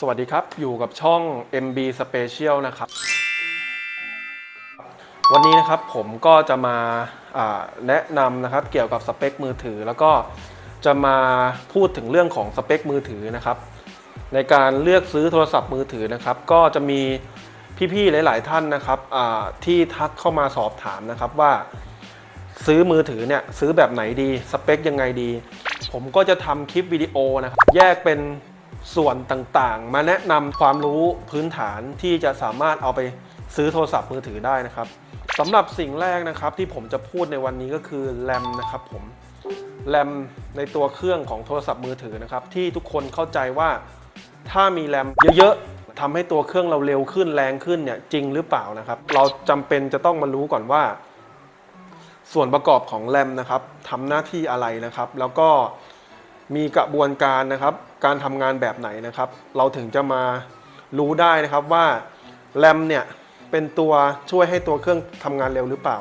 สวัสดีครับ อยู่กับช่อง MB Special นะครับ วันนี้นะครับผมก็จะมาาแนะนำนะครับเกี่ยวกับสเปคมือถือ แล้วก็จะมาพูดถึงเรื่องของสเปคมือถือนะครับ ในการเลือกซื้อโทรศัพท์มือถือนะครับ ก็จะมีพี่ๆหลาย ๆ ท่านนะครับที่ทักเข้ามาสอบถามนะครับว่าซื้อมือถือเนี่ยซื้อแบบไหนดี สเปคยังไงดี ผมก็จะทำคลิปวิดีโอนะครับแยกเป็น ส่วนต่างๆ มาแนะนำความรู้พื้นฐานที่จะสามารถเอาไปซื้อโทรศัพท์มือถือได้นะครับสำหรับสิ่งแรกนะครับที่ผมจะพูดในวันนี้ก็คือแรมนะครับผมแรมในตัวเครื่องของโทรศัพท์มือถือนะครับที่ทุกคนเข้าใจว่าถ้ามีแรมเยอะๆทำให้ตัวเครื่องเราเร็วขึ้นแรงขึ้นเนี่ยจริงหรือเปล่านะครับ เราจำเป็นจะต้องมารู้ก่อนว่า ส่วนประกอบของแรมนะครับทำหน้าที่อะไรนะครับ แล้วก็ มีกระบวนการนะครับ การทำงานแบบไหนนะครับ เราถึงจะมารู้ได้นะครับว่าแรมเนี่ยเป็นตัวช่วยให้ตัวเครื่องทำงานเร็วหรือเปล่า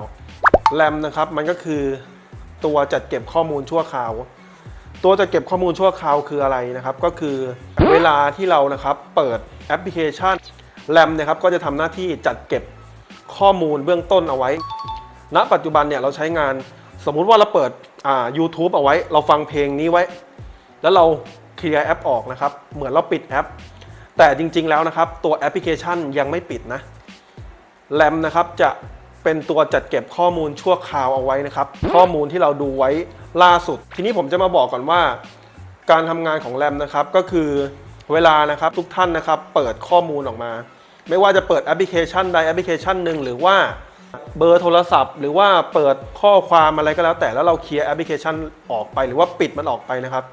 แรมนะครับมันก็คือตัวจัดเก็บข้อมูลชั่วคราว ตัวจัดเก็บข้อมูลชั่วคราวคืออะไรนะครับ ก็คือเวลาที่เรานะครับเปิดแอปพลิเคชันแรมนะครับก็จะทำหน้าที่จัดเก็บข้อมูลเบื้องต้นเอาไว้ ณ ปัจจุบันเนี่ยเราใช้งานสมมุติว่าเราเปิดอ่า YouTube เอาไว้ เราฟังเพลงนี้ไว้ แล้วเราเคลียร์แอปออกนะครับ เหมือนเราปิดแอป แต่จริง ๆ แล้วนะครับ ตัวแอปพลิเคชันยังไม่ปิดนะแรมนะครับจะเป็นตัวจัดเก็บข้อมูลชั่วคราวเอาไว้นะครับ ข้อมูลที่เราดูไว้ล่าสุด ทีนี้ผมจะมาบอกก่อนว่า การทำงานของแรมนะครับก็คือเวลานะครับทุกท่านนะครับ เปิดข้อมูลออกมา ไม่ว่าจะเปิดแอปพลิเคชันใดแอปพลิเคชันหนึ่งหรือว่าเบอร์โทรศัพท์ หรือว่าเปิดข้อความอะไรก็แล้วแต่แล้วเราเคลียร์แอปพลิเคชันออกไป หรือว่าปิดมันออกไปนะครับ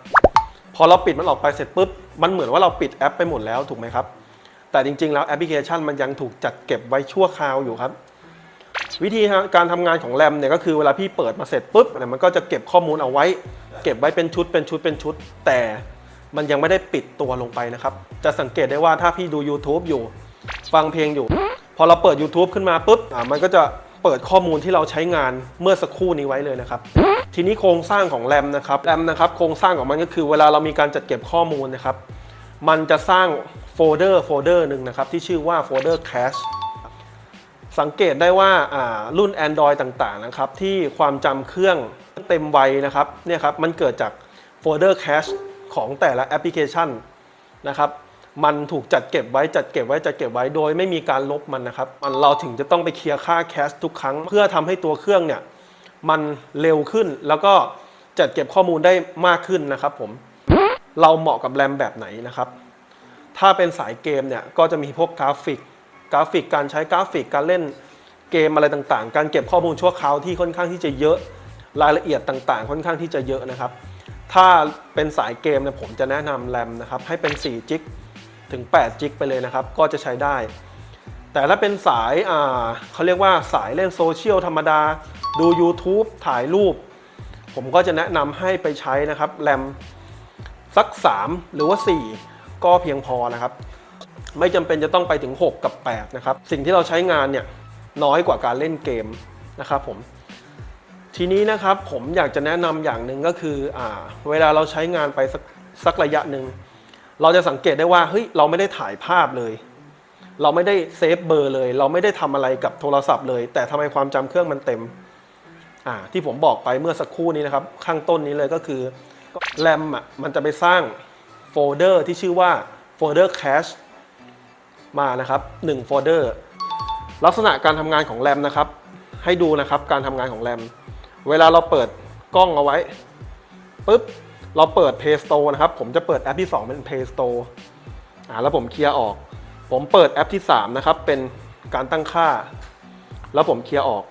พอเราปิดมันออกไปเสร็จปุ๊บมันเหมือนว่าเราปิดแอปไปหมดแล้วถูกไหมครับ แต่จริง ๆ แล้วแอปพลิเคชันมันยังถูกจัดเก็บไว้ชั่วคราวอยู่ครับ วิธีการทำงานของแรมเนี่ยก็คือเวลาพี่เปิดมาเสร็จปุ๊บเนี่ยมันก็จะเก็บข้อมูลเอาไว้ เก็บไว้เป็นชุดเป็นชุดเป็นชุด แต่มันยังไม่ได้ปิดตัวลงไปนะครับ จะสังเกตได้ว่าถ้าพี่ดู YouTube อยู่ ฟังเพลงอยู่ พอเราเปิด YouTube ขึ้นมาปุ๊บอ่ามันก็จะ เปิดข้อมูลที่เราใช้งานเมื่อสักครู่นี้ไว้เลยนะครับ ทีนี้โครงสร้างของแรมนะครับแรมนะครับโครงสร้างของมันก็คือเวลาเรามีการจัดเก็บข้อมูลนะครับ มันจะสร้างโฟลเดอร์โฟลเดอร์หนึ่งนะครับที่ชื่อว่าโฟลเดอร์ cache สังเกตได้ว่าารุ่น Android ต่างๆนะครับที่ความจำเครื่องเต็มวัยนะครับเนี่ยครับมันเกิดจากโฟลเดอร์ cache ของแต่ละแอปพลิเคชันนะครับ มันถูกจัดเก็บไว้จัดเก็บไว้จัดเก็บไว้โดยไม่มีการลบมันนะครับ มันเราถึงจะต้องไปเคลียร์ค่าแคชทุกครั้ง เพื่อทำให้ตัวเครื่องเนี่ยมันเร็วขึ้นแล้วก็จัดเก็บข้อมูลได้มากขึ้นนะครับผมเราเหมาะกับแรมแบบไหนนะครับ ถ้าเป็นสายเกมเนี่ยก็จะมีพวกกราฟิก กราฟิกการใช้กราฟิกการเล่นเกมอะไรต่างๆ การเก็บข้อมูลชั่วคราวที่ค่อนข้างที่จะเยอะรายละเอียดต่างๆ ค่อนข้างที่จะเยอะนะครับ ถ้าเป็นสายเกมเนี่ยผมจะแนะนำแรมนะครับให้เป็น4จิก ถึง 8 จิกไปเลยนะครับ ก็จะใช้ได้ แต่ถ้าเป็นสายอ่าเขาเรียกว่าสายเล่นโซเชียลธรรมดา ดู YouTube ถ่ายรูป ผมก็จะแนะนำให้ไปใช้นะครับแรมสัก 3 หรือว่า 4 ก็เพียงพอนะครับ ไม่จำเป็นจะต้องไปถึง 6 กับ 8 นะครับ สิ่งที่เราใช้งานเนี่ยน้อยกว่าการเล่นเกมนะครับผมทีนี้นะครับผมอยากจะแนะนำอย่างหนึ่งก็คืออ่าเวลาเราใช้งานไปสักสักระยะหนึ่ง เราจะสังเกตได้ว่าเฮ้ยเราไม่ได้ถ่ายภาพเลย เราไม่ได้เซฟเบอร์เลย เราไม่ได้ทำอะไรกับโทรศัพท์เลย แต่ทำไมความจำเครื่องมันเต็มอ่าที่ผมบอกไปเมื่อสักครู่นี้นะครับ ข้างต้นนี้เลยก็คือแรมอะมันจะไปสร้างโฟลเดอร์ที่ชื่อว่าโฟลเดอร์แคชมานะครับ1โฟลเดอร์ลักษณะการทำงานของแรมนะครับ ให้ดูนะครับการทำงานของแรมเวลาเราเปิดกล้องเอาไว้ปุ๊บ เราเปิด Play Store นะครับ ผมจะเปิดแอปที่ 2 เป็น Play Store อ่าแล้วผมเคลียร์ออก ผมเปิดแอปที่ 3 นะครับ เป็นการตั้งค่า แล้วผมเคลียร์ออก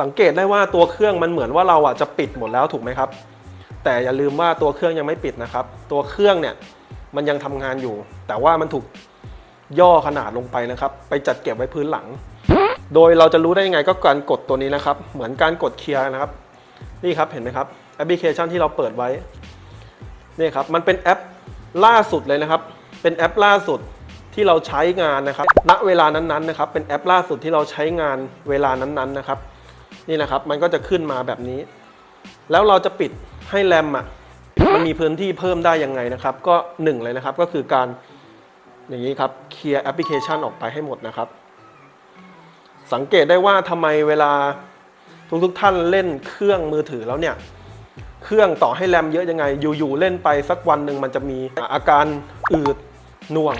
สังเกตได้ว่าตัวเครื่องมันเหมือนว่าเราอะจะปิดหมดแล้วถูกไหมครับ แต่อย่าลืมว่าตัวเครื่องยังไม่ปิดนะครับ ตัวเครื่องเนี่ยมันยังทำงานอยู่ แต่ว่ามันถูกย่อขนาดลงไปนะครับ ไปจัดเก็บไว้พื้นหลัง โดยเราจะรู้ได้ยังไงก็การกดตัวนี้นะครับ เหมือนการกดเคลียร์นะครับ นี่ครับเห็นไหมครับแอปพลิเคชันที่เราเปิดไว้ นี่ครับมันเป็นแอปล่าสุดเลยนะครับ เป็นแอปล่าสุดที่เราใช้งานนะครับ ณ เวลานั้นๆนะครับ เป็นแอปล่าสุดที่เราใช้งานเวลานั้นๆนะครับ นี่นะครับ มันก็จะขึ้นมาแบบนี้ แล้วเราจะปิดให้แรมอะ มันมีพื้นที่เพิ่มได้ยังไงนะครับ ก็หนึ่งเลยนะครับ ก็คือการอย่างนี้ครับ เคลียร์แอปพลิเคชันออกไปให้หมดนะครับ สังเกตได้ว่าทำไมเวลาทุกๆท่านเล่นเครื่องมือถือแล้วเนี่ย เครื่องต่อให้แรมเยอะยังไง อยู่ๆเล่นไปสักวันหนึ่งมันจะมีอาการอืดหน่วง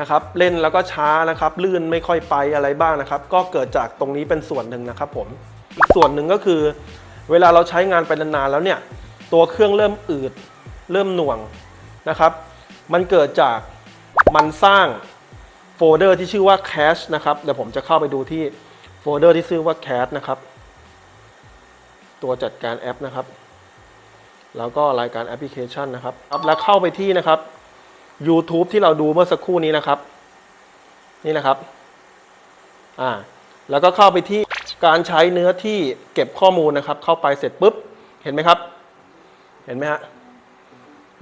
นะครับ เล่นแล้วก็ช้านะครับ ลื่นไม่ค่อยไปอะไรบ้างนะครับ ก็เกิดจากตรงนี้เป็นส่วนหนึ่งนะครับผมอีกส่วนหนึ่งก็คือ เวลาเราใช้งานไปนานๆแล้วเนี่ย ตัวเครื่องเริ่มอืด เริ่มหน่วงนะครับ มันเกิดจากมันสร้างโฟลเดอร์ที่ชื่อว่า cache นะครับ เดี๋ยวผมจะเข้าไปดูที่โฟลเดอร์ที่ชื่อว่า cache นะครับ ตัวจัดการแอปนะครับ แล้วก็รายการแอปพลิเคชันนะครับครับแล้วเข้าไปที่นะครับ YouTube ที่เราดูเมื่อสักครู่นี้นะครับ นี่นะครับอ่าแล้วก็เข้าไปที่การใช้เนื้อที่เก็บข้อมูลนะครับ เข้าไปเสร็จปุ๊บเห็นไหมครับ เห็นไหมฮะ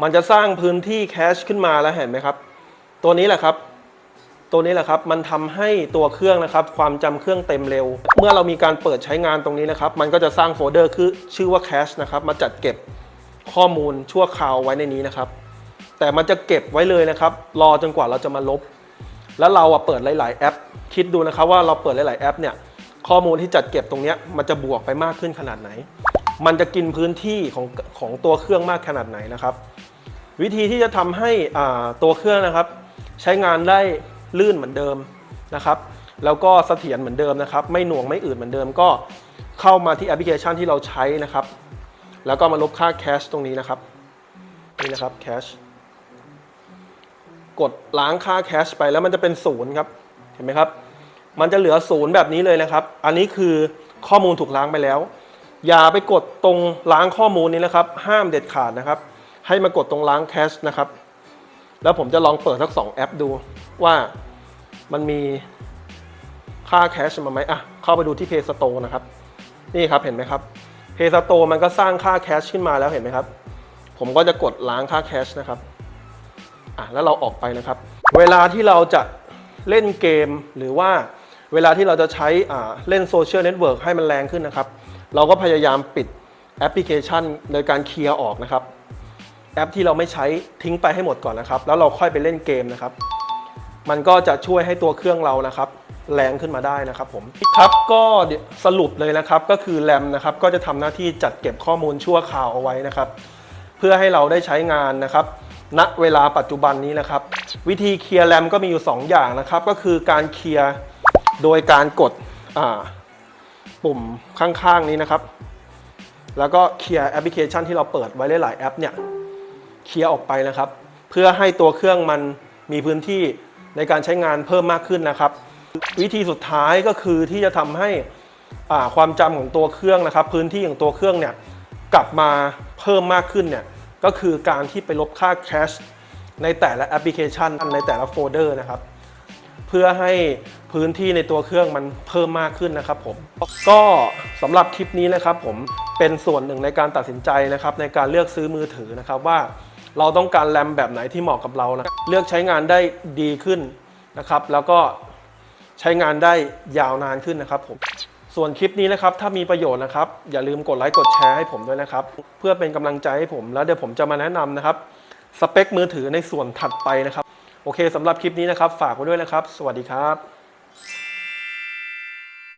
มันจะสร้างพื้นที่แคชขึ้นมาแล้วเห็นไหมครับ ตัวนี้แหละครับ ตัวนี้แหละครับ มันทำให้ตัวเครื่องนะครับ ความจำเครื่องเต็มเร็ว เมื่อเรามีการเปิดใช้งานตรงนี้นะครับ มันก็จะสร้างโฟลเดอร์คือชื่อว่า cache นะครับ มาจัดเก็บ ข้อมูลชั่วคราวไว้ในนี้นะครับ แต่มันจะเก็บไว้เลยนะครับ รอจนกว่าเราจะมาลบ แล้วเราเปิดหลาย ๆ แอป คิดดูนะครับว่าเราเปิดหลาย ๆ แอปเนี่ยข้อมูลที่จัดเก็บตรงนี้มันจะบวกไปมากขึ้นขนาดไหน มันจะกินพื้นที่ของของตัวเครื่องมากขนาดไหนนะครับ วิธีที่จะทำให้ตัวเครื่องนะครับ ใช้งานได้ลื่นเหมือนเดิมนะครับ แล้วก็เสถียรเหมือนเดิมนะครับ ไม่หน่วงไม่อืดเหมือนเดิมก็เข้ามาที่แอปพลิเคชันที่เราใช้นะครับ แล้วก็มาลบค่าแคชตรงนี้นะครับ นี่นะครับแคชกดล้างค่าแคชไปแล้วมันจะเป็นศูนย์ครับ เห็นไหมครับ มันจะเหลือศูนย์แบบนี้เลยนะครับ อันนี้คือข้อมูลถูกล้างไปแล้ว อย่าไปกดตรงล้างข้อมูลนี้นะครับ ห้ามเด็ดขาดนะครับ ให้มากดตรงล้างแคชนะครับ แล้วผมจะลองเปิดสักสองแอปดูว่ามันมีค่าแคชมาไหมอะ เข้าไปดูที่ Play Store นะครับ นี่ครับ เห็นไหมครับ Play Store มันก็สร้างค่าแคชขึ้นมาแล้วเห็นไหมครับ ผมก็จะกดล้างค่าแคชนะครับอะแล้วเราออกไปนะครับ เวลาที่เราจะเล่นเกมหรือว่าเวลาที่เราจะใช้อ่าเล่นโซเชียลเน็ตเวิร์กให้มันแรงขึ้นนะครับ เราก็พยายามปิดแอปพลิเคชันโดยการเคลียร์ออกนะครับ แอปที่เราไม่ใช้ทิ้งไปให้หมดก่อนนะครับ แล้วเราค่อยไปเล่นเกมนะครับ มันก็จะช่วยให้ตัวเครื่องเรานะครับ แรงขึ้นมาได้นะครับผมครับก็สรุปเลยนะครับก็คือแรมนะครับก็จะทำหน้าที่จัดเก็บข้อมูลชั่วคราวเอาไว้นะครับ เพื่อให้เราได้ใช้งานนะครับ ณเวลาปัจจุบันนี้นะครับ วิธีเคลียร์แรมก็มีอยู่ 2 อย่างนะครับ ก็คือการเคลียร์โดยการกดปุ่มข้างๆนี้นะครับ แล้วก็เคลียร์แอปพลิเคชันที่เราเปิดไว้หลายๆแอปเนี่ยเคลียร์ออกไปนะครับ เพื่อให้ตัวเครื่องมันมีพื้นที่ในการใช้งานเพิ่มมากขึ้นนะครับ วิธีสุดท้ายก็คือที่จะทำให้ความจำของตัวเครื่องนะครับ พื้นที่ของตัวเครื่องเนี่ยกลับมาเพิ่มมากขึ้นเนี่ยก็คือการที่ไปลบค่าแคชในแต่ละแอปพลิเคชันในแต่ละโฟลเดอร์นะครับ เพื่อให้พื้นที่ในตัวเครื่องมันเพิ่มมากขึ้นนะครับผมก็สำหรับคลิปนี้นะครับผมเป็นส่วนหนึ่งในการตัดสินใจนะครับในการเลือกซื้อมือถือนะครับว่าเราต้องการแรมแบบไหนที่เหมาะกับเรานะเลือกใช้งานได้ดีขึ้นนะครับ แล้วก็ ใช้งานได้ยาวนานขึ้นนะครับผมส่วนคลิปนี้นะครับถ้ามีประโยชน์นะครับอย่าลืมกดไลค์กดแชร์ให้ผมด้วยนะครับ เพื่อเป็นกำลังใจให้ผมแล้วเดี๋ยวผมจะมาแนะนำนะครับสเปคมือถือในส่วนถัดไปนะครับ โอเคสำหรับคลิปนี้นะครับ ฝากไว้ด้วยนะครับ สวัสดีครับ